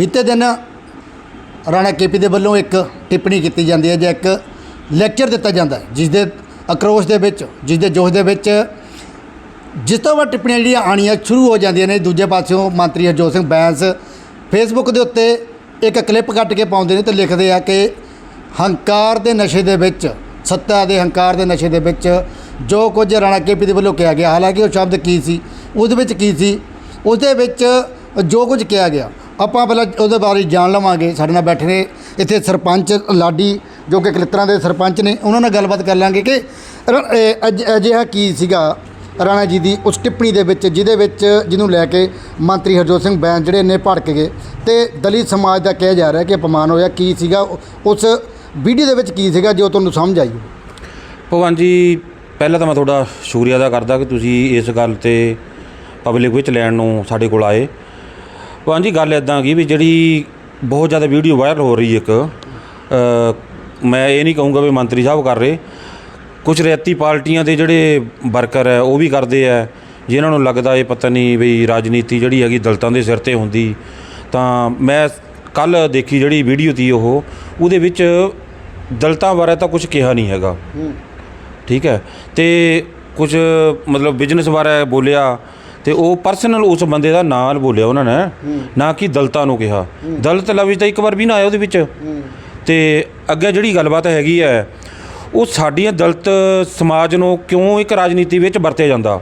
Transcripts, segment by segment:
ਬੀਤੇ ਦਿਨ ਰਾਣਾ ਕੇਪੀ ਦੇ ਵੱਲੋਂ ਇੱਕ ਟਿੱਪਣੀ ਕੀਤੀ ਜਾਂਦੀ ਹੈ, ਜਾਂ ਇੱਕ ਲੈਕਚਰ ਦਿੱਤਾ ਜਾਂਦਾ ਜਿਸ ਦੇ ਅਕਰੋਸ਼ ਦੇ ਵਿੱਚ ਜਿਸ ਦੇ ਜੋਸ਼ ਦੇ ਵਿੱਚ ਜਿਸ ਤੋਂ ਬਾਅਦ ਟਿੱਪਣੀਆਂ ਜਿਹੜੀਆਂ ਆਣੀਆਂ ਸ਼ੁਰੂ ਹੋ ਜਾਂਦੀਆਂ ਨੇ, ਦੂਜੇ ਪਾਸਿਓਂ ਮੰਤਰੀ ਹਰਜੋਤ ਸਿੰਘ ਬੈਂਸ ਫੇਸਬੁੱਕ ਦੇ ਉੱਤੇ ਇੱਕ ਕਲਿੱਪ ਕੱਟ ਕੇ ਪਾਉਂਦੇ ਨੇ ਤੇ ਲਿਖਦੇ ਆ ਕਿ ਹੰਕਾਰ ਦੇ ਨਸ਼ੇ ਦੇ ਵਿੱਚ, ਸੱਤਾ ਦੇ ਹੰਕਾਰ ਦੇ ਨਸ਼ੇ ਦੇ ਵਿੱਚ ਜੋ ਕੁਝ ਰਾਣਾ ਕੇਪੀ ਦੇ ਵੱਲੋਂ ਕਿਹਾ ਗਿਆ, ਹਾਲਾਂਕਿ ਉਹ ਸ਼ਬਦ ਕੀ ਸੀ, ਉਹਦੇ ਵਿੱਚ ਕੀ ਸੀ, ਉਹਦੇ ਵਿੱਚ ਜੋ ਕੁਝ ਕਿਹਾ ਗਿਆ ਆਪਾਂ ਪਹਿਲਾਂ ਉਹਦੇ ਬਾਰੇ ਜਾਣ ਲਵਾਂਗੇ, ਸਾਡੇ ਨਾਲ ਬੈਠੇ ਨੇ ਇੱਥੇ ਸਰਪੰਚ ਲਾਡੀ, ਜੋ ਕਿ ਕਲਿੱਤਰਾਂ ਦੇ ਸਰਪੰਚ ਨੇ, ਉਹਨਾਂ ਨਾਲ ਗੱਲਬਾਤ ਕਰ ਲਾਂਗੇ ਕਿ ਰ- ਅਜਿਹਾ ਕੀ ਸੀਗਾ? ਰਾਣਾ ਜੀ ਦੀ ਉਸ ਟਿੱਪਣੀ ਦੇ ਵਿੱਚ, ਜਿਹਦੇ ਵਿੱਚ ਜਿਹਨੂੰ ਲੈ ਕੇ ਮੰਤਰੀ ਹਰਜੋਤ ਸਿੰਘ ਬੈਂਸ ਜਿਹੜੇ ਨੇ ਭੜਕ ਗਏ ਤੇ ਦਲਿਤ ਸਮਾਜ ਦਾ ਕਿਹਾ ਜਾ ਰਿਹਾ ਕਿ ਅਪਮਾਨ ਹੋਇਆ, ਕੀ ਸੀਗਾ? ਉਸ ਵੀਡੀਓ ਦੇ ਵਿੱਚ ਕੀ ਸੀਗਾ, ਜੋ ਤੁਹਾਨੂੰ ਸਮਝ ਆਈ? ਭਗਵਾਨ ਜੀ, ਪਹਿਲਾਂ ਤਾਂ ਮੈਂ ਤੁਹਾਡਾ ਸ਼ੁਕਰੀਆ ਅਦਾ ਕਰਦਾ ਕਿ ਤੁਸੀਂ ਇਸ ਗੱਲ ਤੇ ਪਬਲਿਕ ਵਿੱਚ ਲੈਣ ਨੂੰ ਸਾਡੇ ਕੋਲ ਆਏ। ਭਗਵਾਨ ਜੀ ਗੱਲ ਇਦਾਂ ਕੀ ਵੀ ਜਿਹੜੀ ਬਹੁਤ ਜ਼ਿਆਦਾ ਵੀਡੀਓ ਵਾਇਰਲ ਹੋ ਰਹੀ ਇੱਕ ਅ, ਮੈਂ ਇਹ ਨਹੀਂ ਕਹੂੰਗਾ ਵੀ ਮੰਤਰੀ ਸਾਹਿਬ ਕਰ ਰਹੇ। ਕੁਝ ਰਿਆਤੀ ਪਾਰਟੀਆਂ ਦੇ ਜਿਹੜੇ ਵਰਕਰ ਹੈ ਉਹ ਵੀ ਕਰਦੇ ਆ ਜਿਨ੍ਹਾਂ ਨੂੰ ਲੱਗਦਾ ਇਹ ਪਤਾ ਨਹੀਂ ਵੀ ਰਾਜਨੀਤੀ ਜਿਹੜੀ ਹੈਗੀ ਦਲਤਾਂ ਦੇ ਸਿਰ ਤੇ ਹੁੰਦੀ। ਤਾਂ ਮੈਂ ਕੱਲ ਦੇਖੀ ਜਿਹੜੀ ਵੀਡੀਓ ਤੀ ਉਹ ਉਹਦੇ ਵਿੱਚ ਦਲਤਾਂ ਬਾਰੇ ਤਾਂ ਕੁਝ ਕਿਹਾ ਨਹੀਂ ਹੈਗਾ। ਠੀਕ ਹੈ। ਤੇ ਕੁਝ ਮਤਲਬ ਬਿਜ਼ਨਸ ਬਾਰੇ ਬੋਲਿਆ ਤੇ ਉਹ ਪਰਸਨਲ ਉਸ ਬੰਦੇ ਦਾ ਨਾਂ ਬੋਲਿਆ ਉਹਨਾਂ ਨੇ ਨਾ ਕਿ ਦਲਤਾਂ ਨੂੰ ਕਿਹਾ। ਦਲਤ ਲਫ਼ਜ਼ ਤਾਂ ਇੱਕ ਵਾਰ ਵੀ ਨਾ ਆਇਆ ਉਹਦੇ ਵਿੱਚ। ਤੇ ਅੱਗੇ ਜਿਹੜੀ ਗੱਲਬਾਤ ਹੈਗੀ ਹੈ ਉਹ ਸਾਡੀਆਂ ਦਲਤ ਸਮਾਜ ਨੂੰ ਕਿਉਂ ਇੱਕ ਰਾਜਨੀਤੀ ਵਿੱਚ ਵਰਤਿਆ ਜਾਂਦਾ?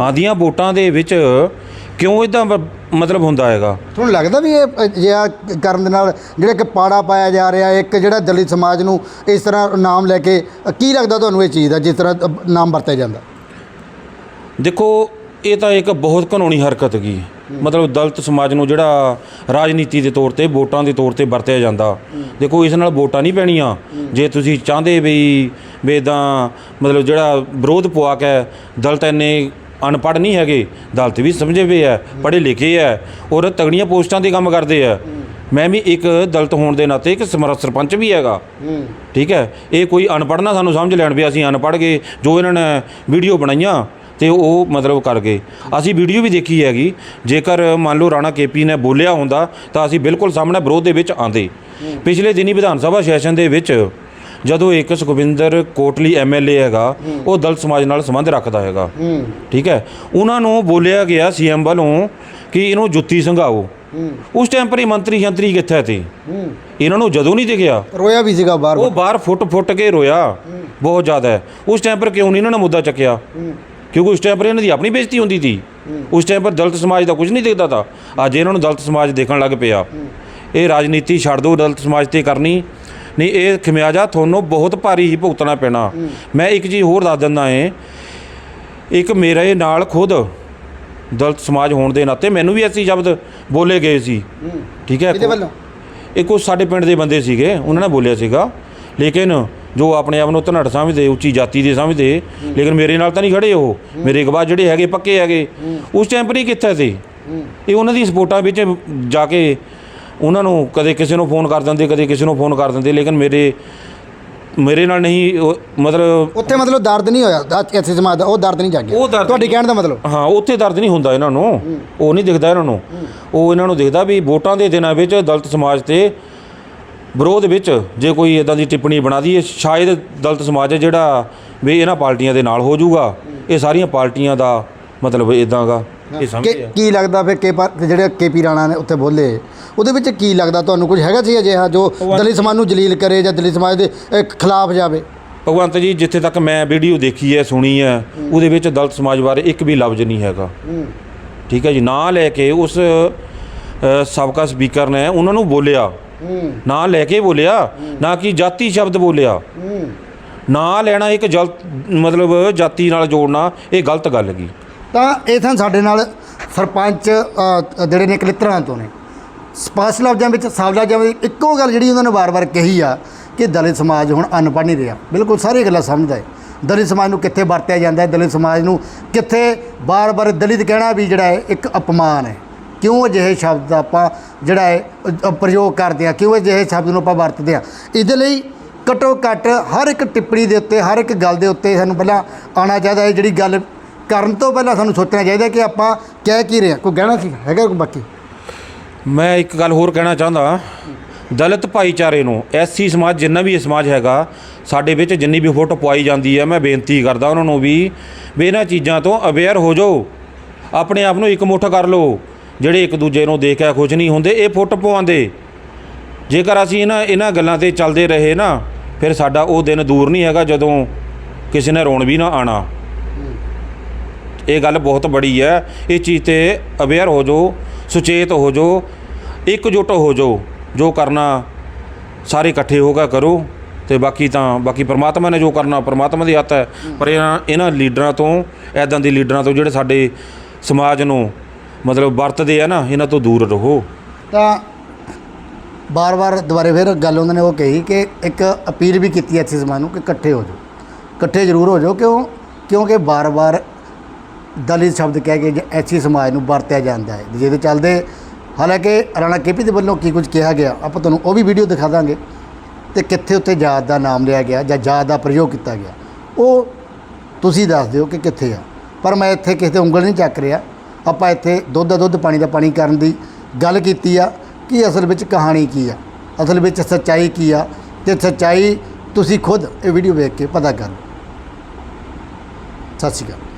ਆਂਦੀਆਂ ਵੋਟਾਂ ਦੇ ਵਿੱਚ ਕਿਉਂ ਇਦਾਂ ਮਤਲਬ ਹੁੰਦਾ ਹੈਗਾ? ਤੁਹਾਨੂੰ ਲੱਗਦਾ ਵੀ ਇਹ ਅਜਿਹਾ ਕਰਨ ਦੇ ਨਾਲ ਜਿਹੜਾ ਕਿ ਪਾੜਾ ਪਾਇਆ ਜਾ ਰਿਹਾ ਇੱਕ ਜਿਹੜਾ ਦਲਿਤ ਸਮਾਜ ਨੂੰ ਇਸ ਤਰ੍ਹਾਂ ਨਾਮ ਲੈ ਕੇ ਕੀ ਲੱਗਦਾ ਤੁਹਾਨੂੰ ਇਹ ਚੀਜ਼ ਦਾ ਜਿਸ ਤਰ੍ਹਾਂ ਨਾਮ ਵਰਤਿਆ ਜਾਂਦਾ? ਦੇਖੋ ਇਹ ਤਾਂ ਇੱਕ ਬਹੁਤ ਘਨੌਣੀ ਹਰਕਤ ਹੈਗੀ। ਮਤਲਬ ਦਲਿਤ ਸਮਾਜ ਨੂੰ ਜਿਹੜਾ ਰਾਜਨੀਤੀ ਦੇ ਤੌਰ ਤੇ, ਵੋਟਾਂ ਦੇ ਤੌਰ ਤੇ ਵਰਤਿਆ ਜਾਂਦਾ। ਦੇਖੋ, ਇਸ ਨਾਲ ਵੋਟਾਂ ਨਹੀਂ ਪੈਣੀਆਂ। ਜੇ ਤੁਸੀਂ ਚਾਹੁੰਦੇ ਵੀ ਵੀ ਇੱਦਾਂ ਮਤਲਬ ਜਿਹੜਾ ਵਿਰੋਧ ਪਵਾ ਕੇ ਦਲਿਤ ਇੰਨੇ ਅਨਪੜ੍ਹ ਨਹੀਂ ਹੈਗੇ। ਦਲਿਤ ਵੀ ਸਮਝੇ ਹੋਏ ਆ ਪੜ੍ਹੇ ਲਿਖੇ ਆ ਔਰ ਤਗੜੀਆਂ ਪੋਸਟਾਂ ਤੇ ਕੰਮ ਕਰਦੇ ਆ ਮੈਂ ਵੀ ਇੱਕ ਦਲਤ ਹੋਣ ਦੇ ਨਾਤੇ ਇੱਕ ਸਮਰ- ਸਰਪੰਚ ਵੀ ਹੈਗਾ। ਠੀਕ ਹੈ? ਇਹ ਕੋਈ ਅਨਪੜ੍ਹ ਨਾ ਸਾਨੂੰ ਸਮਝ ਲੈਣ ਵੀ ਅਸੀਂ ਅਨਪੜ੍ਹ ਗਏ, ਜੋ ਇਹਨਾਂ ਨੇ ਵੀਡੀਓ ਬਣਾਈਆਂ। ਤੇ ਉਹ ਮਤਲਬ ਕਰ ਗਏ। ਅਸੀਂ ਵੀਡੀਓ ਵੀ ਦੇਖੀ ਹੈਗੀ। ਜੇਕਰ ਮੰਨ ਲਓ ਰਾਣਾ ਕੇਪੀ ਨੇ ਬੋਲਿਆ ਹੁੰਦਾ ਤਾਂ ਅਸੀਂ ਬਿਲਕੁਲ ਸਾਹਮਣੇ ਵਿਰੋਧ ਦੇ ਵਿੱਚ ਆਂਦੇ। ਪਿਛਲੇ ਦਿਨੀ ਵਿਧਾਨ ਸਭਾ ਸੈਸ਼ਨ ਦੇ ਵਿੱਚ ਜਦੋਂ ਇੱਕ ਸੁਖਵਿੰਦਰ ਕੋਟਲੀ ਐਮਐਲਏ ਹੈਗਾ ਉਹ ਦਲਿਤ ਸਮਾਜ ਨਾਲ ਸੰਬੰਧ ਰੱਖਦਾ ਹੈਗਾ। ਠੀਕ ਹੈ? ਉਹਨਾਂ ਨੂੰ ਬੋਲਿਆ ਗਿਆ ਸੀਐਮ ਵੱਲੋਂ ਕਿ ਇਹਨੂੰ ਜੁੱਤੀ ਸੰਘਾਓ। ਉਸ ਟਾਈਮ ਪਰ ਇਹ ਮੰਤਰੀ ਸ਼ੰਤਰੀ ਕਿੱਥੇ ਤੇ? ਇਹਨਾਂ ਨੂੰ ਜਦੋਂ ਨਹੀਂ ਦਿਖਿਆ। ਰੋਇਆ ਵੀ ਸੀਗਾ ਬਾਹਰ ਉਹ ਬਾਹਰ ਫੁੱਟ ਫੁੱਟ ਕੇ ਰੋਇਆ। ਬਹੁਤ ਜ਼ਿਆਦਾ। ਉਸ ਟਾਈਮ ਪਰ ਕਿਉਂ ਨਹੀਂ ਇਹਨਾਂ ਨੇ ਮੁੱਦਾ ਚੱਕਿਆ? ਕਿਉਂਕਿ ਉਸ ਟਾਈਮ ਪਰ ਇਹਨਾਂ ਦੀ ਆਪਣੀ ਬੇਇੱਜ਼ਤੀ ਹੁੰਦੀ ਸੀ। ਉਸ ਟਾਈਮ ਪਰ ਦਲਿਤ ਸਮਾਜ ਦਾ ਕੁਝ ਨਹੀਂ ਦਿਖਦਾ ਤਾ। ਅੱਜ ਇਹਨਾਂ ਨੂੰ ਦਲਿਤ ਸਮਾਜ ਦੇਖਣ ਲੱਗ ਪਿਆ। ਇਹ ਰਾਜਨੀਤੀ ਛੱਡ ਦਿਓ ਦਲਿਤ ਸਮਾਜ ਤੇ ਕਰਨੀ। ਨਹੀਂ ਇਹ ਖਮਿਆਜਾ ਤੁਹਾਨੂੰ ਬਹੁਤ ਭਾਰੀ ਹੀ ਭੁਗਤਣਾ ਪੈਣਾ। ਮੈਂ ਇੱਕ ਚੀਜ਼ ਹੋਰ ਦੱਸ ਦਿੰਦਾ ਏ ਇੱਕ ਮੇਰੇ ਨਾਲ ਖੁਦ ਦਲਿਤ ਸਮਾਜ ਹੋਣ ਦੇ ਨਾਤੇ ਮੈਨੂੰ ਵੀ ਐਸੀ ਸ਼ਬਦ ਬੋਲੇ ਗਏ ਸੀ। ਠੀਕ ਹੈ ਇਹਦੇ ਵੱਲੋਂ? ਇਹ ਕੁਛ ਸਾਡੇ ਪਿੰਡ ਦੇ ਬੰਦੇ ਸੀਗੇ ਉਹਨਾਂ ਨੇ ਬੋਲਿਆ ਸੀਗਾ। ਲੇਕਿਨ ਜੋ ਆਪਣੇ ਆਪ ਨੂੰ ਧਨੜ ਸਮਝਦੇ ਉੱਚੀ ਜਾਤੀ ਦੇ ਸਮਝਦੇ ਲੇਕਿਨ ਮੇਰੇ ਨਾਲ ਤਾਂ ਨਹੀਂ ਖੜੇ ਉਹ। ਮੇਰੇ ਗਵਾਹ ਜਿਹੜੇ ਹੈਗੇ ਪੱਕੇ ਹੈਗੇ। ਉਸ ਟਾਈਮ ਪਰ ਹੀ ਕਿੱਥੇ ਸੀ। ਇਹ ਉਹਨਾਂ ਦੀ ਸਪੋਰਟਾਂ ਵਿੱਚ ਜਾ ਕੇ ਉਹਨਾਂ ਨੂੰ ਕਦੇ ਕਿਸੇ ਨੂੰ ਫੋਨ ਕਰ ਦਿੰਦੇ ਕਦੇ ਕਿਸੇ ਨੂੰ ਫੋਨ ਕਰ ਦਿੰਦੇ ਲੇਕਿਨ ਮੇਰੇ ਮੇਰੇ ਨਾਲ ਨਹੀਂ ਮਤਲਬ ਉੱਥੇ ਮਤਲਬ ਦਰਦ ਨਹੀਂ ਹੋਇਆ? ਇੱਥੇ ਸਮਾਜ ਦਾ ਉਹ ਦਰਦ ਨਹੀਂ ਜਾਗਿਆ? ਉਹ ਦਰਦ ਤੁਹਾਡੀ ਕਹਿਣ ਦਾ ਮਤਲਬ? ਹਾਂ ਉੱਥੇ ਦਰਦ ਨਹੀਂ ਹੁੰਦਾ ਇਹਨਾਂ ਨੂੰ। ਉਹ ਨਹੀਂ ਦਿਖਦਾ ਇਹਨਾਂ ਨੂੰ। ਉਹ ਇਹਨਾਂ ਨੂੰ ਦਿਖਦਾ ਵੀ ਵੋਟਾਂ ਦੇ ਦਿਨਾਂ ਵਿੱਚ ਦਲਿਤ ਸਮਾਜ ਤੇ ਵਿਰੋਧ ਵਿੱਚ ਜੇ ਕੋਈ ਇਦਾਂ ਦੀ ਟਿੱਪਣੀ ਬਣਾ ਦਈਏ ਸ਼ਾਇਦ ਦਲਿਤ ਸਮਾਜ ਹੈ ਜਿਹੜਾ ਵੀ ਇਹਨਾਂ ਪਾਰਟੀਆਂ ਦੇ ਨਾਲ ਹੋ ਜਾਊਗਾ। ਇਹ ਸਾਰੀਆਂ ਪਾਰਟੀਆਂ ਦਾ ਮਤਲਬ ਇਦਾਂਗਾ ਇਹ ਕਿ ਆ ਕੀ ਲੱਗਦਾ ਫਿਰ ਕੇ ਪਰ- ਜਿਹੜੇ ਕੇਪੀ ਰਾਣਾ ਨੇ ਉੱਥੇ ਬੋਲੇ ਉਹਦੇ ਵਿੱਚ ਕੀ ਲੱਗਦਾ ਤੁਹਾਨੂੰ ਕੁਝ ਹੈਗਾ ਸੀ ਅਜਿਹਾ ਜੋ ਦਲਿਤ ਸਮਾਜ ਨੂੰ ਜਲੀਲ ਕਰੇ ਜਾਂ ਦਲਿਤ ਸਮਾਜ ਦੇ ਅ, ਖਿਲਾਫ ਜਾਵੇ? ਭਗਵੰਤ ਜੀ ਜਿੱਥੇ ਤੱਕ ਮੈਂ ਵੀਡੀਓ ਦੇਖੀ ਹੈ ਸੁਣੀ ਹੈ ਉਹਦੇ ਵਿੱਚ ਦਲਿਤ ਸਮਾਜ ਬਾਰੇ ਇੱਕ ਵੀ ਲਫ਼ਜ਼ ਨਹੀਂ ਹੈਗਾ। ਠੀਕ ਹੈ ਜੀ ਨਾਂ ਲੈ ਕੇ ਉਸ ਅ, ਸਾਬਕਾ ਸਪੀਕਰ ਨੇ ਉਹਨਾਂ ਨੂੰ ਬੋਲਿਆ। ਨਾਂ ਲੈ ਕੇ ਬੋਲਿਆ, ਨਾ ਕਿ ਜਾਤੀ ਸ਼ਬਦ ਬੋਲਿਆ। ਨਾਂ ਲੈਣਾ ਇੱਕ ਜਲ, ਮਤਲਬ ਜਾਤੀ ਨਾਲ ਜੋੜਨਾ, ਇਹ ਗਲਤ ਗੱਲ ਹੈਗੀ। ਤਾਂ ਇਹ ਤਾਂ ਸਾਡੇ ਨਾਲ ਸਰਪੰਚ ਜਿਹੜੇ ਨੇ ਕਲਿੱਤਰਾਂ ਤੋਂ ਨੇ। ਸਪਸ਼ਟ ਲਫ਼ਜ਼ਾਂ ਵਿੱਚ ਸਾਫ਼ ਲਫ਼ਜ਼ਾਂ ਵਿੱਚ ਇੱਕੋ ਗੱਲ ਜਿਹੜੀ ਉਹਨਾਂ ਨੇ ਵਾਰ-ਵਾਰ ਕਹੀ ਆ ਕਿ ਦਲਿਤ ਸਮਾਜ ਹੁਣ ਅਨਪੜ੍ਹ ਨਹੀਂ ਰਿਹਾ। ਬਿਲਕੁਲ ਸਾਰੀਆਂ ਗੱਲਾਂ ਸਮਝਦਾ ਹੈ। ਦਲਿਤ ਸਮਾਜ ਨੂੰ ਕਿੱਥੇ ਵਰਤਿਆ ਜਾਂਦਾ ਹੈ? ਦਲਿਤ ਸਮਾਜ ਨੂੰ ਕਿੱਥੇ ਵਾਰ-ਵਾਰ ਦਲਿਤ ਕਹਿਣਾ ਵੀ ਜਿਹੜਾ ਹੈ, ਇੱਕ ਅਪਮਾਨ ਹੈ। ਕਿਉਂ ਅਜਿਹੇ ਸ਼ਬਦ ਦਾ ਆਪਾਂ ਜਿਹੜਾ ਹੈ ਪ੍ਰਯੋਗ ਕਰਦੇ ਆ ਕਿਉਂ ਅਜਿਹੇ ਸ਼ਬਦ ਨੂੰ ਆਪਾਂ ਵਰਤਦੇ ਆ ਇਹਦੇ ਲਈ ਘੱਟੋ ਘੱਟ ਹਰ ਇੱਕ ਟਿੱਪਣੀ ਦੇ ਉੱਤੇ, ਹਰ ਇੱਕ ਗੱਲ ਦੇ ਉੱਤੇ ਸਾਨੂੰ ਪਹਿਲਾਂ ਆਉਣਾ ਚਾਹੀਦਾ ਹੈ ਜਿਹੜੀ ਗੱਲ ਕਰਨ ਤੋਂ ਪਹਿਲਾਂ ਸਾਨੂੰ ਸੋਚਣਾ ਚਾਹੀਦਾ ਕਿ ਆਪਾਂ ਕਹਿ ਕੀ ਰਹੇ ਹਾਂ? ਕੋਈ ਕਹਿਣਾ ਸੀ? ਹੈਗਾ ਕੋਈ ਬਾਕੀ? ਮੈਂ ਇੱਕ ਗੱਲ ਹੋਰ ਕਹਿਣਾ ਚਾਹੁੰਦਾ। ਦਲਿਤ ਭਾਈਚਾਰੇ ਨੂੰ ਐਸਸੀ ਸਮਾਜ ਜਿੰਨਾ ਵੀ ਇਹ ਸਮਾਜ ਹੈਗਾ, ਸਾਡੇ ਵਿੱਚ ਜਿੰਨੀ ਵੀ ਫੋਟੋ ਪਵਾਈ ਜਾਂਦੀ ਹੈ, ਮੈਂ ਬੇਨਤੀ ਕਰਦਾ ਉਹਨਾਂ ਨੂੰ ਵੀ ਵੀ ਇਹਨਾਂ ਚੀਜ਼ਾਂ ਤੋਂ ਅਵੇਅਰ ਹੋ ਜਾਓ। ਆਪਣੇ ਆਪ ਨੂੰ ਇੱਕ ਮੁੱਠ ਕਰ ਲਓ। ਜਿਹੜੇ ਇੱਕ ਦੂਜੇ ਨੂੰ ਦੇਖ ਕੇ ਖੁਸ਼ ਨਹੀਂ ਹੁੰਦੇ, ਇਹ ਫੁੱਟ ਪਵਾਉਂਦੇ। ਜੇਕਰ ਅਸੀਂ ਇਹਨਾਂ ਇਹਨਾਂ ਗੱਲਾਂ ਤੇ ਚੱਲਦੇ ਰਹੇ ਨਾ, ਫਿਰ ਸਾਡਾ ਉਹ ਦਿਨ ਦੂਰ ਨਹੀਂ ਹੈਗਾ ਜਦੋਂ ਕਿਸੇ ਨੇ ਰੋਣ ਵੀ ਨਾ ਆਣਾ। ਇਹ ਗੱਲ ਬਹੁਤ ਬੜੀ ਹੈ। ਇਹ ਚੀਜ਼ ਤੇ ਅਵੇਅਰ ਹੋ ਜਾਓ, ਸੁਚੇਤ ਹੋ ਜਾਓ, ਇਕਜੁੱਟ ਹੋ ਜਾਓ। ਜੋ ਕਰਨਾ ਸਾਰੇ ਇਕੱਠੇ ਹੋ ਕੇ ਕਰੋ ਤੇ ਬਾਕੀ ਤਾਂ, ਬਾਕੀ ਪ੍ਰਮਾਤਮਾ ਨੇ ਜੋ ਕਰਨਾ, ਪ੍ਰਮਾਤਮਾ ਦੀ ਹੱਥ ਹੈ। ਪਰ ਇਹਨਾਂ ਇਹਨਾਂ ਲੀਡਰਾਂ ਤੋਂ ਐਦਾਂ ਦੇ ਲੀਡਰਾਂ ਤੋਂ ਜਿਹੜੇ ਸਾਡੇ ਸਮਾਜ ਨੂੰ ਮਤਲਬ ਵਰਤਦੇ ਆ ਨਾ, ਇਹਨਾਂ ਤੋਂ ਦੂਰ ਰਹੋ। ਤਾਂ ਬਾਰ-ਬਾਰ ਦੁਬਾਰੇ ਫਿਰ ਗੱਲ ਉਹਨਾਂ ਨੇ ਉਹ ਕਹੀ ਕਿ ਇੱਕ ਅਪੀਲ ਵੀ ਕੀਤੀ ਐਸੀ ਸਮਾਜ ਨੂੰ ਕਿ ਇਕੱਠੇ ਹੋ ਜਾਓ। ਇਕੱਠੇ ਜ਼ਰੂਰ ਹੋ ਜਾਓ ਕਿਉਂ, ਕਿਉਂਕਿ ਬਾਰ-ਬਾਰ ਦਲਿਤ ਸ਼ਬਦ ਕਹਿ ਕੇ ਜੇ ਐਸੀ ਸਮਾਜ ਨੂੰ ਵਰਤਿਆ ਜਾਂਦਾ ਹੈ। ਜਿਹਦੇ ਚੱਲਦੇ ਹਾਲਾਂਕਿ ਰਾਣਾ ਕੇਪੀ ਦੇ ਵੱਲੋਂ ਕੀ ਕੁਝ ਕਿਹਾ ਗਿਆ, ਆਪਾਂ ਤੁਹਾਨੂੰ ਉਹ ਵੀ ਵੀਡੀਓ ਦਿਖਾ ਦਾਂਗੇ। ਤੇ ਕਿੱਥੇ ਉੱਤੇ ਜਾਤ ਦਾ ਨਾਮ ਲਿਆ ਗਿਆ ਜਾਂ ਜਾਤ ਦਾ ਪ੍ਰਯੋਗ ਕੀਤਾ ਗਿਆ। ਉਹ ਤੁਸੀਂ ਦੱਸ ਦਿਓ ਕਿ ਕਿੱਥੇ ਆ। ਪਰ ਮੈਂ ਇੱਥੇ ਕਿਸੇ ਤੇ ਉਂਗਲ ਨਹੀਂ ਚੱਕ ਰਿਹਾ। ਆਪਾਂ ਇੱਥੇ ਦੁੱਧ ਦਾ ਦੁੱਧ, ਪਾਣੀ ਦਾ ਪਾਣੀ ਕਰਨ ਦੀ ਗੱਲ ਕੀਤੀ ਆ, ਕਿ ਅਸਲ ਵਿੱਚ ਕਹਾਣੀ ਕੀ ਆ? ਅਸਲ ਵਿੱਚ ਸੱਚਾਈ ਕੀ ਆ? ਤੇ ਸੱਚਾਈ ਤੁਸੀਂ ਖੁਦ ਇਹ ਵੀਡੀਓ ਵੇਖ ਕੇ ਪਤਾ ਕਰੋ। ਸਤਿ ਸ਼੍ਰੀ ਅਕਾਲ।